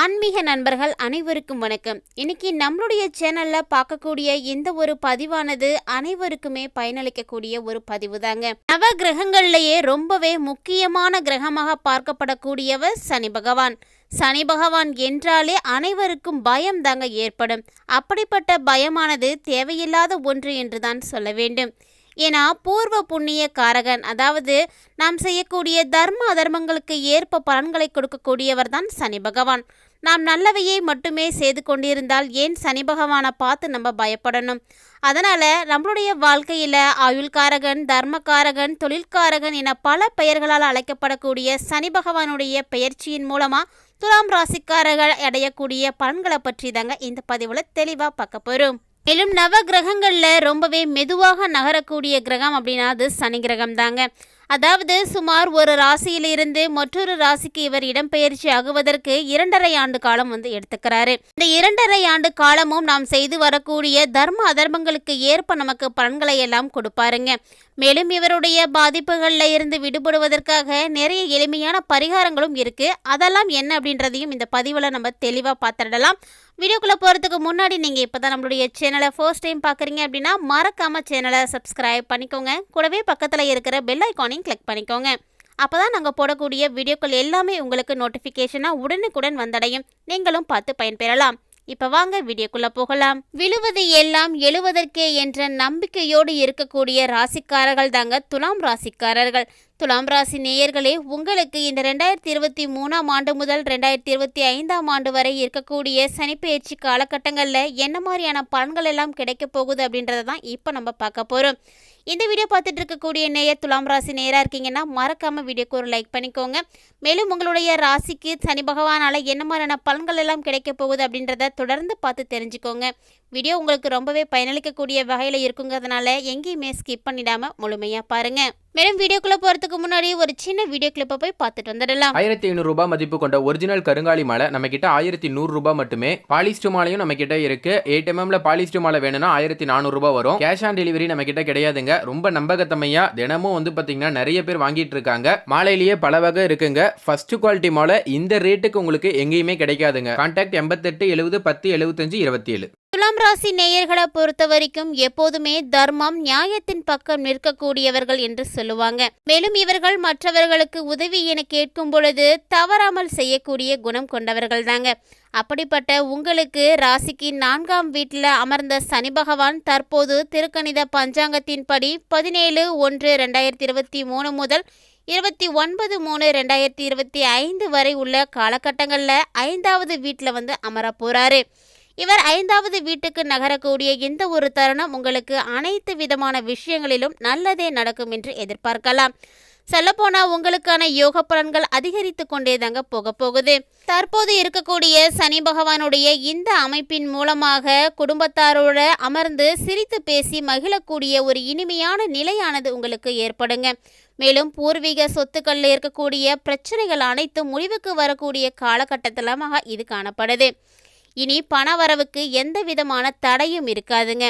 ஆன்மீக நண்பர்கள் அனைவருக்கும் வணக்கம். இன்னைக்கு நம்மளுடைய சேனல்ல பார்க்கக்கூடிய இந்த ஒரு பதிவானது அனைவருக்குமே பயனளிக்கக்கூடிய ஒரு பதிவு தாங்க நவ கிரகங்கள்லயே ரொம்பவே முக்கியமான கிரகமாக பார்க்கப்படக்கூடியவர் சனி பகவான். சனி பகவான் என்றாலே அனைவருக்கும் பயம் தாங்க ஏற்படும். அப்படிப்பட்ட பயமானது தேவையில்லாத ஒன்று என்றுதான் சொல்ல வேண்டும். ஏன்னா பூர்வ புண்ணிய காரகன் அதாவது நாம் செய்யக்கூடிய தர்ம அதர்மங்களுக்கு ஏற்ப பலன்களை கொடுக்கக்கூடியவர் தான் சனி பகவான். நாம் நல்லவையை மட்டுமே செய்து கொண்டிருந்தால் ஏன் சனி பகவானை பார்த்து நம்ம பயப்படணும்? அதனால் நம்மளுடைய வாழ்க்கையில் ஆயுள்காரகன் தர்மகாரகன் தொழில்காரகன் என பல பெயர்களால் அழைக்கப்படக்கூடிய சனி பகவானுடைய பெயர்ச்சியின் மூலமாக துலாம் ராசிக்காரர்கள் அடையக்கூடிய பலன்களை பற்றி தாங்க இந்த பதிவில் தெளிவாக பார்க்க போகிறோம் மேலும் நவ கிரகங்களில் ரொம்பவே மெதுவாக நகரக்கூடிய கிரகம் அப்படின்னா அது சனி கிரகம் தாங்க அதாவது சுமார் ஒரு ராசியிலிருந்து மற்றொரு ராசிக்கு இவர் இடம்பெயர்ச்சி ஆகுவதற்கு இரண்டரை ஆண்டு காலம் வந்து எடுத்துக்கிறாரு. இந்த இரண்டரை ஆண்டு காலமும் நாம் செய்து வரக்கூடிய தர்ம அதர்மங்களுக்கு ஏற்ப நமக்கு பலன்களை எல்லாம் கொடுப்பாருங்க. மேலும் இவருடைய பாதிப்புகளில் இருந்து விடுபடுவதற்காக நிறைய எளிமையான பரிகாரங்களும் இருக்குது அதெல்லாம் என்ன அப்படின்றதையும் இந்த பதிவில் நம்ம தெளிவாக பார்த்துடலாம். வீடியோக்குள்ளே போகிறதுக்கு முன்னாடி நீங்கள் இப்போ தான் நம்மளுடைய சேனலை ஃபர்ஸ்ட் டைம் பார்க்குறீங்க அப்படின்னா மறக்காமல் சேனலை சப்ஸ்கிரைப் பண்ணிக்கோங்க. கூடவே பக்கத்தில் இருக்கிற பெல் ஐக்கானையும் கிளிக் பண்ணிக்கோங்க. அப்போ தான் நாங்கள் போடக்கூடிய வீடியோக்கள் எல்லாமே உங்களுக்கு நோட்டிஃபிகேஷனாக உடனுக்குடன் வந்தடையும். நீங்களும் பார்த்து பயன்பெறலாம். இப்போ வாங்க வீடியோக்குள்ள போகலாம். விழுவது எல்லாம் எழுவதற்கே என்ற நம்பிக்கையோடு இருக்கக்கூடிய ராசிக்காரர்கள் தாங்க துலாம் ராசிக்காரர்கள். துலாம் ராசி நேயர்களே உங்களுக்கு இந்த ரெண்டாயிரத்தி இருபத்தி மூணாம் ஆண்டு முதல் ரெண்டாயிரத்தி இருபத்தி ஐந்தாம் ஆண்டு வரை இருக்கக்கூடிய சனிப்பெயர்ச்சி காலகட்டங்களில் என்ன மாதிரியான பலன்கள் எல்லாம் கிடைக்க போகுது அப்படின்றத தான் இப்போ நம்ம பார்க்க போகிறோம் இந்த வீடியோ பார்த்துட்டு இருக்கக்கூடிய நேயர் துலாம் ராசி நேராக இருக்கீங்கன்னா மறக்காமல் வீடியோக்கு ஒரு லைக் பண்ணிக்கோங்க. மேலும் உங்களுடைய ராசிக்கு சனி பகவானால் என்ன மாதிரியான பலன்கள் எல்லாம் கிடைக்க போகுது அப்படின்றத தொடர்ந்து பார்த்து தெரிஞ்சுக்கோங்க. வீடியோ உங்களுக்கு ரொம்பவே பயனளிக்கக்கூடிய வகையில் இருக்குங்கிறதுனால எங்கேயுமே ஸ்கிப் பண்ணிடாமல் முழுமையாக பாருங்கள் மேலும் வீடியோக்குள்ள போறதுக்கு முன்னாடி ஒரு சின்ன வீடியோ கிளிப்பை போய் பார்த்துட்டு வந்துடலாம். ஆயிரத்தி ஐநூறு ரூபாய் மதிப்பு கொண்ட ஒரிஜினல் கருங்காலி மாலை நம்ம கிட்ட ஆயிரத்தி நூறு ரூபாய் மட்டுமே. பாலிஸ்டு மாலையும் நம்ம கிட்ட இருக்கு எயிட் எம்எம்ல பாலிஸ்டு மாலை வேணும்னா ஆயிரத்தி நானூறு ரூபாய் வரும். கேஷ் ஆன் டெலிவரி நம்ம கிட்ட கிடையாதுங்க. ரொம்ப நம்பகத்தமையா தினமும் வந்து பாத்தீங்கன்னா நிறைய பேர் வாங்கிட்டு இருக்காங்க. மாலையிலேயே பல வகை இருக்குங்க. ஃபர்ஸ்ட் குவாலிட்டி மாலை இந்த ரேட்டுக்கு உங்களுக்கு எங்கேயுமே கிடைக்காதுங்க. கான்டாக்ட் எண்பத்தெட்டு எழுபது பத்து எழுபத்தஞ்சு இருபத்தி ஏழு துலாம் ராசி நேயர்களை பொறுத்த வரைக்கும் எப்போதுமே தர்மம் நியாயத்தின் பக்கம் நிற்கக்கூடியவர்கள் என்று சொல்லுவாங்க. மேலும் இவர்கள் மற்றவர்களுக்கு உதவி என கேட்கும் பொழுது தவறாமல் செய்யக்கூடிய குணம் கொண்டவர்கள் தாங்க. அப்படிப்பட்ட உங்களுக்கு ராசிக்கு நான்காம் வீட்டில் அமர்ந்த சனி பகவான் தற்போது திருக்கணித பஞ்சாங்கத்தின்படி பதினேழு ஒன்று ரெண்டாயிரத்தி இருபத்தி மூணு முதல் இருபத்தி ஒன்பது மூணு ரெண்டாயிரத்தி இருபத்தி ஐந்து வரை உள்ள காலகட்டங்களில் ஐந்தாவது வீட்டில் வந்து அமரப்போகிறாரு இவர் ஐந்தாவது வீட்டுக்கு நகரக்கூடிய எந்த ஒரு தருணம் உங்களுக்கு அனைத்து விதமான விஷயங்களிலும் நல்லதே நடக்கும் என்று எதிர்பார்க்கலாம். சொல்லப்போனா உங்களுக்கான யோக பலன்கள் அதிகரித்து கொண்டே தாங்க போக போகுது. தற்போது இருக்கக்கூடிய சனி பகவானுடைய இந்த அமைப்பின் மூலமாக குடும்பத்தாரோட அமர்ந்து சிரித்து பேசி மகிழக்கூடிய ஒரு இனிமையான நிலையானது உங்களுக்கு ஏற்படுங்க. மேலும் பூர்வீக சொத்துக்களில் இருக்கக்கூடிய பிரச்சனைகள் அனைத்தும் முடிவுக்கு வரக்கூடிய காலகட்டத்திலமாக இது காணப்படுது. இனி பண வரவுக்கு எந்த விதமான தடையும் இருக்காதுங்க.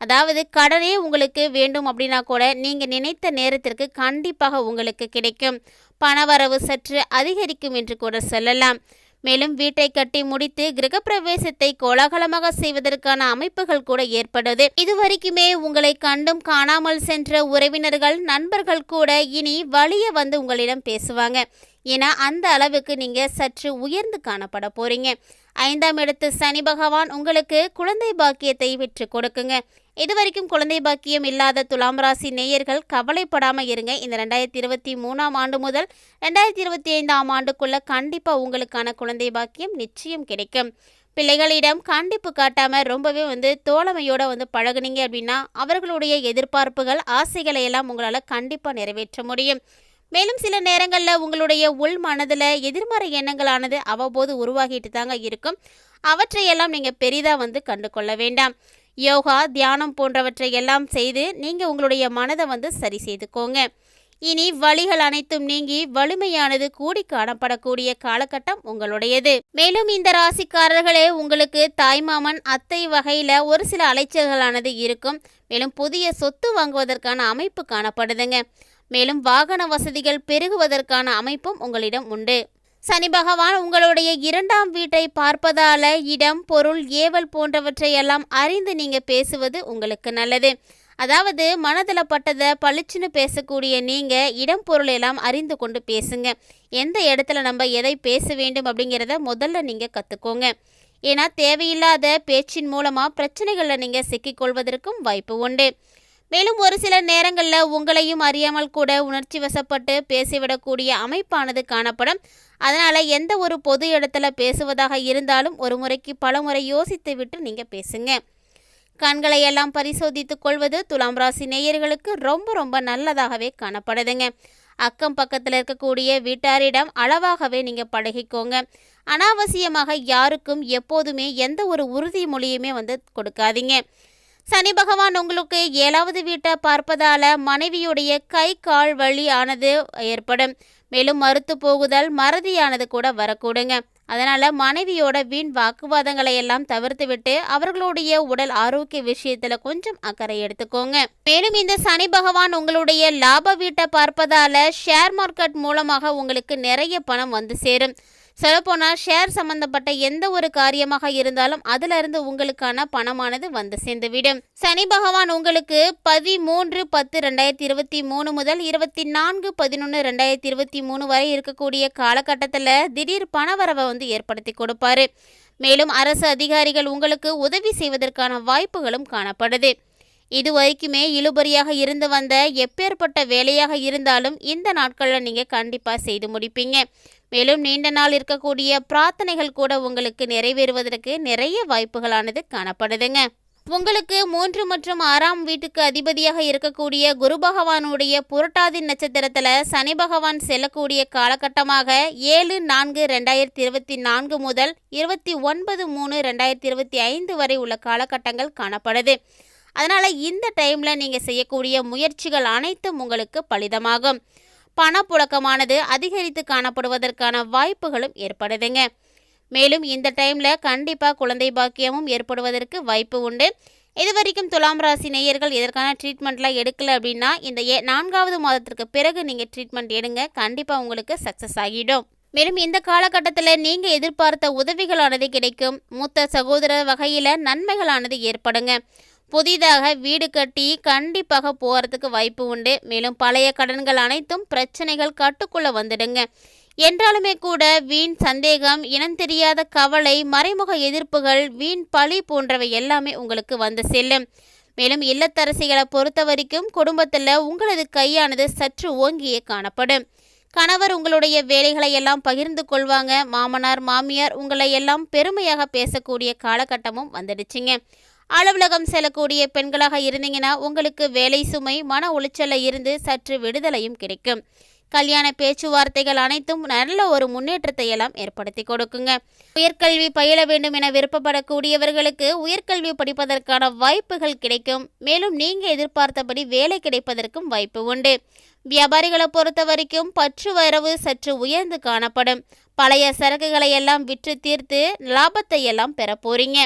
அதாவது கடனே உங்களுக்கு வேண்டும் அப்படின்னா கூட நீங்கள் நினைத்த நேரத்திற்கு கண்டிப்பாக உங்களுக்கு கிடைக்கும். பணவரவு சற்று அதிகரிக்கும் என்று கூட சொல்லலாம். மேலும் வீட்டை கட்டி முடித்து கிரகப்பிரவேசத்தை கோலாகலமாக செய்வதற்கான அமைப்புகள் கூட ஏற்படுது. இதுவரைக்குமே உங்களை கண்டும் காணாமல் சென்ற உறவினர்கள் நண்பர்கள் கூட இனி வழிய வந்து உங்களிடம் பேசுவாங்க. ஏன்னா அந்த அளவுக்கு நீங்கள் சற்று உயர்ந்து காணப்பட போறீங்க. ஐந்தாம் இடத்து சனி பகவான் உங்களுக்கு குழந்தை பாக்கியத்தை விற்று கொடுக்குங்க. இது வரைக்கும் குழந்தை பாக்கியம் இல்லாத துலாம் ராசி நேயர்கள் கவலைப்படாமல் இருங்க. இந்த ரெண்டாயிரத்தி இருபத்தி மூணாம் ஆண்டு முதல் ரெண்டாயிரத்தி இருபத்தி ஐந்தாம் ஆண்டுக்குள்ளே கண்டிப்பாக உங்களுக்கான குழந்தை பாக்கியம் நிச்சயம் கிடைக்கும். பிள்ளைகளிடம் கண்டிப்பு காட்டாமல் ரொம்பவே வந்து தோழமையோடு வந்து பழகுனீங்க அப்படின்னா அவர்களுடைய எதிர்பார்ப்புகள் ஆசைகளை எல்லாம் உங்களால் கண்டிப்பாக நிறைவேற்ற முடியும். மேலும் சில நேரங்களில் உங்களுடைய உள் மனதில் எதிர்மறை எண்ணங்களானது அவ்வப்போது உருவாகிட்டு தாங்க இருக்கும். அவற்றையெல்லாம் நீங்கள் பெரிதாக வந்து கண்டு கொள்ள வேண்டாம். யோகா தியானம் போன்றவற்றை எல்லாம் செய்து நீங்கள் உங்களுடைய மனதை வந்து சரி செய்துக்கோங்க. இனி வழிகள் அனைத்தும் நீங்கி வலிமையானது கூடி காணப்படக்கூடிய காலகட்டம் உங்களுடையது. மேலும் இந்த ராசிக்காரர்களே உங்களுக்கு தாய்மாமன் அத்தை வகையில் ஒரு சில அலைச்சல்களானது இருக்கும். மேலும் புதிய சொத்து வாங்குவதற்கான அமைப்பு காணப்படுதுங்க. மேலும் வாகன வசதிகள் பெருகுவதற்கான அமைப்பும் உங்களிடம் உண்டு. சனி பகவான் உங்களுடைய இரண்டாம் வீட்டை பார்ப்பதால இடம் பொருள் ஏவல் போன்றவற்றையெல்லாம் அறிந்து நீங்க பேசுவது உங்களுக்கு நல்லது. அதாவது மனதில் பட்டதை பளிச்சுன்னு பேசக்கூடிய நீங்கள் இடம் பொருள் எல்லாம் அறிந்து கொண்டு பேசுங்க. எந்த இடத்துல நம்ம எதை பேச வேண்டும் அப்படிங்கிறத முதல்ல நீங்கள் கற்றுக்கோங்க ஏன்னா தேவையில்லாத பேச்சின் மூலமாக பிரச்சனைகளில் நீங்கள் சிக்கிக்கொள்வதற்கும் வாய்ப்பு உண்டு. மேலும் ஒரு சில நேரங்களில் உங்களையும் அறியாமல் கூட உணர்ச்சி வசப்பட்டு பேசிவிடக்கூடிய அமைப்பானது காணப்படும். அதனால் எந்த ஒரு பொது இடத்துல பேசுவதாக இருந்தாலும் ஒரு முறைக்கு பல முறை யோசித்து விட்டு நீங்கள் பேசுங்க. கண்களை எல்லாம் பரிசோதித்துக் கொள்வது துலாம் ராசி நேயர்களுக்கு ரொம்ப ரொம்ப நல்லதாகவே காணப்படுதுங்க. அக்கம் பக்கத்தில் இருக்கக்கூடிய வீட்டாரிடம் அளவாகவே நீங்கள் பழகிக்கோங்க. அனாவசியமாக யாருக்கும் எப்போதுமே எந்த ஒரு உறுதிமொழியுமே வந்து கொடுக்காதீங்க. சனி பகவான் உங்களுக்கு ஏழாவது வீட்டை பார்ப்பதால மனைவியுடைய கை கால் வலி ஆனது ஏற்படும். மேலும் மறுத்து போகுதல் மறதியானது கூட வரக்கூடுங்க. அதனால மனைவியோட வீண் வாக்குவாதங்களை எல்லாம் தவிர்த்து விட்டு அவர்களுடைய உடல் ஆரோக்கிய விஷயத்துல கொஞ்சம் அக்கறை எடுத்துக்கோங்க. மேலும் இந்த சனி பகவான் உங்களுடைய லாப வீட்டை பார்ப்பதால ஷேர் மார்க்கெட் மூலமாக உங்களுக்கு நிறைய பணம் வந்து சேரும். சொல்லப்போனால் ஷேர் சம்பந்தப்பட்ட எந்த ஒரு காரியமாக இருந்தாலும் அதிலிருந்து உங்களுக்கான பணமானது வந்து சேர்ந்துவிடும். சனி பகவான் உங்களுக்கு பதிமூன்று பத்து ரெண்டாயிரத்தி இருபத்தி மூணு முதல் இருபத்தி நான்கு பதினொன்று ரெண்டாயிரத்தி இருபத்தி மூணு வரை இருக்கக்கூடிய காலகட்டத்தில் திடீர் பணவரவை வந்து ஏற்படுத்தி கொடுப்பாரு. மேலும் அரசு அதிகாரிகள் உங்களுக்கு உதவி செய்வதற்கான வாய்ப்புகளும் காணப்படுது. இது வரைக்குமே இழுபறியாக இருந்து வந்த எப்பேற்பட்ட வேலையாக இருந்தாலும் இந்த நாட்களில் நீங்கள் கண்டிப்பாக செய்து முடிப்பீங்க. மேலும் நீண்ட நாள் இருக்கக்கூடிய பிரார்த்தனைகள் கூட உங்களுக்கு நிறைவேறுவதற்கு நிறைய வாய்ப்புகளானது காணப்படுதுங்க. உங்களுக்கு மூன்று மற்றும் ஆறாம் வீட்டுக்கு அதிபதியாக இருக்கக்கூடிய குரு பகவானுடைய புரட்டாதி நட்சத்திரத்தில் சனி பகவான் செல்லக்கூடிய காலகட்டமாக ஏழு நான்கு ரெண்டாயிரத்தி இருபத்தி நான்கு முதல் இருபத்தி ஒன்பது மூணு ரெண்டாயிரத்தி இருபத்தி ஐந்து வரை உள்ள காலகட்டங்கள் காணப்படுது. அதனால் இந்த டைமில் நீங்கள் செய்யக்கூடிய முயற்சிகள் அனைத்தும் உங்களுக்கு பலிதமாகும். பணப்புழக்கமானது அதிகரித்து காணப்படுவதற்கான வாய்ப்புகளும் ஏற்படுதுங்க. மேலும் இந்த டைமில் கண்டிப்பாக குழந்தை பாக்கியமும் ஏற்படுவதற்கு வாய்ப்பு உண்டு. இது வரைக்கும் துலாம் ராசி நேயர்கள் இதற்கான ட்ரீட்மெண்ட்லாம் எடுக்கலை அப்படின்னா இந்த ஏ நான்காவது மாதத்திற்கு பிறகு நீங்கள் ட்ரீட்மெண்ட் எடுங்க. கண்டிப்பாக உங்களுக்கு சக்ஸஸ் ஆகிடும். மேலும் இந்த காலகட்டத்தில் நீங்கள் எதிர்பார்த்த உதவிகளானது கிடைக்கும். மூத்த சகோதர வகையில் நன்மைகளானது ஏற்படுங்க. புதிதாக வீடு கட்டி கண்டிப்பாக போகிறதுக்கு வாய்ப்பு உண்டு. மேலும் பழைய கடன்கள் அனைத்தும் பிரச்சனைகள் கட்டுக்குள்ளே வந்துடுங்க. என்றாலுமே கூட வீண் சந்தேகம் இனம் தெரியாத கவலை மறைமுக எதிர்ப்புகள் வீண் பழி போன்றவை எல்லாமே உங்களுக்கு வந்து செல்லும். மேலும் இல்லத்தரசிகளை பொறுத்த வரைக்கும் குடும்பத்தில் உங்களது கையானது சற்று ஓங்கியே காணப்படும். கணவர் உங்களுடைய வேலைகளை எல்லாம் பகிர்ந்து கொள்வாங்க. மாமனார் மாமியார் உங்களை எல்லாம் பெருமையாக பேசக்கூடிய காலகட்டமும் வந்துடுச்சுங்க. அலுவலகம் செல்லக்கூடிய பெண்களாக இருந்தீங்கன்னா உங்களுக்கு வேலை சுமை மன உளைச்சல்ல இருந்து சற்று விடுதலையும் கிடைக்கும். கல்யாண பேச்சுவார்த்தைகள் அனைத்தும் நல்ல ஒரு முன்னேற்றத்தை எல்லாம் ஏற்படுத்தி கொடுக்குங்க. உயர்கல்வி பயில வேண்டும் என விருப்பப்படக்கூடியவர்களுக்கு உயர்கல்வி படிப்பதற்கான வாய்ப்புகள் கிடைக்கும். மேலும் நீங்க எதிர்பார்த்தபடி வேலை கிடைப்பதற்கும் வாய்ப்பு உண்டு. வியாபாரிகளை பொறுத்த வரைக்கும் பற்று வரவு சற்று உயர்ந்து காணப்படும். பழைய சரக்குகளை எல்லாம் விற்று தீர்த்து லாபத்தை எல்லாம் பெற போறீங்க.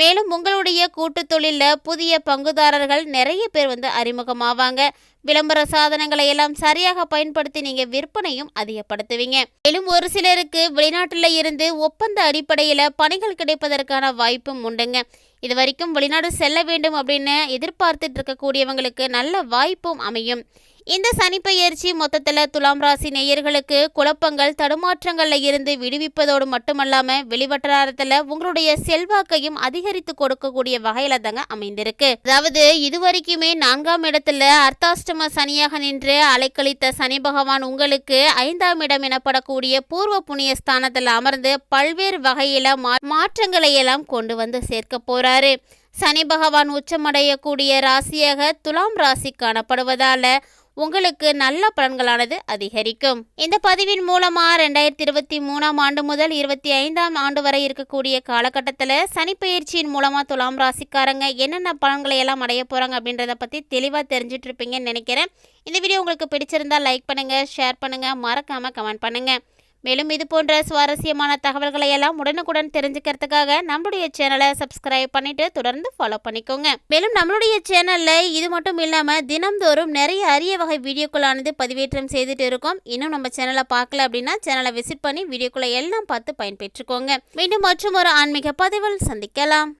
மேலும் உங்களுடைய கூட்டு தொழிலில் புதிய பங்குதாரர்கள் நிறைய பேர் வந்து அறிமுகமாவாங்க. விளம்பர சாதனங்களை எல்லாம் சரியாக பயன்படுத்தி நீங்கள் விற்பனையும் அதிகப்படுத்துவீங்க. மேலும் ஒரு சிலருக்கு வெளிநாட்டில் இருந்து ஒப்பந்த அடிப்படையில் பணிகள் கிடைப்பதற்கான வாய்ப்பும் உண்டுங்க. இது வரைக்கும் வெளிநாடு செல்ல வேண்டும் அப்படின்னு எதிர்பார்த்துட்டு இருக்கக்கூடியவங்களுக்கு நல்ல வாய்ப்பும் அமையும். இந்த சனிப்பெயர்ச்சி மொத்தத்தில் துலாம் ராசி நேயர்களுக்கு குழப்பங்கள் தடுமாற்றங்களில் இருந்து விடுவிப்பதோடு மட்டுமல்லாமல் வெளிவட்டாரத்தில் உங்களுடைய செல்வாக்கையும் அதிகரித்து கொடுக்கக்கூடிய வகையில தாங்க அமைந்திருக்கு. அதாவது இதுவரைக்குமே நான்காம் இடத்துல அர்த்தாஷ்டம சனியாக நின்று அலைக்கழித்த சனி பகவான் உங்களுக்கு ஐந்தாம் இடம் எனப்படக்கூடிய பூர்வ புண்ணிய ஸ்தானத்தில் அமர்ந்து பல்வேறு வகையில மா- மாற்றங்களை எல்லாம் கொண்டு வந்து சேர்க்க போறாரு. சனி பகவான் உச்சமடையக்கூடிய ராசியாக துலாம் ராசி காணப்படுவதால உங்களுக்கு நல்ல பலன்களானது அதிகரிக்கும். இந்த பதிவின் மூலமா ரெண்டாயிரத்தி இருபத்தி மூணாம் ஆண்டு முதல் இருபத்தி ஐந்தாம் ஆண்டு வரை இருக்கக்கூடிய காலகட்டத்தில் சனிப்பயிற்சியின் மூலமா துலாம் ராசிக்காரங்க என்னென்ன பலன்களை எல்லாம் அடைய போறாங்க அப்படின்றத பத்தி தெளிவாக தெரிஞ்சிட்டு இருப்பீங்கன்னு நினைக்கிறேன். இந்த வீடியோ உங்களுக்கு பிடிச்சிருந்தா லைக் பண்ணுங்க ஷேர் பண்ணுங்க மறக்காம கமெண்ட் பண்ணுங்க. மேலும் இது போன்ற சுவாரஸ்யமான தகவல்களை எல்லாம் உடனுக்குடன் தெரிஞ்சுக்கிறதுக்காக நம்மளுடைய சேனலை சப்ஸ்கிரைப் பண்ணிட்டு தொடர்ந்து ஃபாலோ பண்ணிக்கோங்க. மேலும் நம்மளுடைய சேனல்ல இது மட்டும் இல்லாம தினம்தோறும் நிறைய அரிய வகை வீடியோக்களானது பதிவேற்றம் செய்துட்டு இருக்கோம். இன்னும் நம்ம சேனலை பார்க்கல அப்படின்னா சேனலை விசிட் பண்ணி வீடியோக்களை எல்லாம் பார்த்து பயன்பெற்றுக்கோங்க. மீண்டும் மற்றும் ஒரு ஆன்மீக பதிவில் சந்திக்கலாம்.